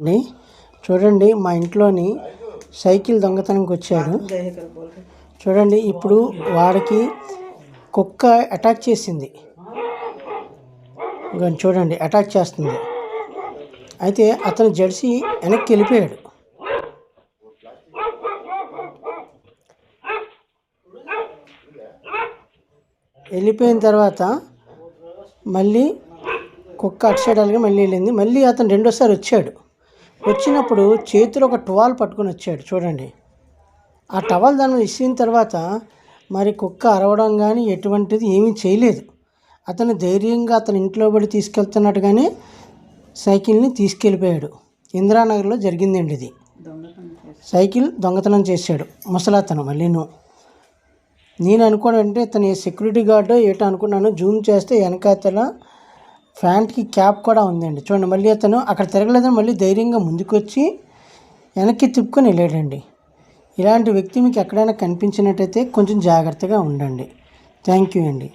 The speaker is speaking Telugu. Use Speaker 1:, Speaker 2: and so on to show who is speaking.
Speaker 1: అండి చూడండి మా ఇంట్లోని సైకిల్ దొంగతనంకి వచ్చాడు. చూడండి ఇప్పుడు వాడికి కుక్క అటాక్ చేసింది. చూడండి అటాక్ చేస్తుంది. అయితే అతను జెర్సీ వెనక్కి వెళ్ళిపోయాడు. వెళ్ళిపోయిన తర్వాత మళ్ళీ కుక్క అటు సైడ్ అలాగే మళ్ళీ వెళ్ళింది. మళ్ళీ అతను రెండోసారి వచ్చాడు. వచ్చినప్పుడు చేతిలో ఒక టువాల్ పట్టుకొని వచ్చాడు. చూడండి. ఆ టవల్ దాని మీద తర్వాత మరి కుక్క అరవడం కానీ ఎటువంటిది ఏమీ చేయలేదు. అతను ధైర్యంగా అతను ఇంట్లో పడి తీసుకెళ్తున్నట్టుగానే సైకిల్ని తీసుకెళ్ళిపోయాడు. ఇందిరానగర్లో జరిగిందండి ఇది. సైకిల్ దొంగతనం చేశాడు. ముసలతను మళ్ళీను. నేను అనుకోనంటే అంటే తన సెక్యూరిటీ గార్డు ఏటో అనుకున్నాను. జూమ్ చేస్తే వెనకాతల ఫ్యాంట్కి క్యాప్ కూడా ఉందండి. చూడండి మళ్ళీ అతను అక్కడ తిరగలేదని మళ్ళీ ధైర్యంగా ముందుకు వచ్చి వెనక్కి తిప్పుకొని వెళ్ళాడండి. ఇలాంటి వ్యక్తి మీకు ఎక్కడైనా కనిపించినట్టయితే కొంచెం జాగ్రత్తగా ఉండండి. థ్యాంక్ యూ అండి.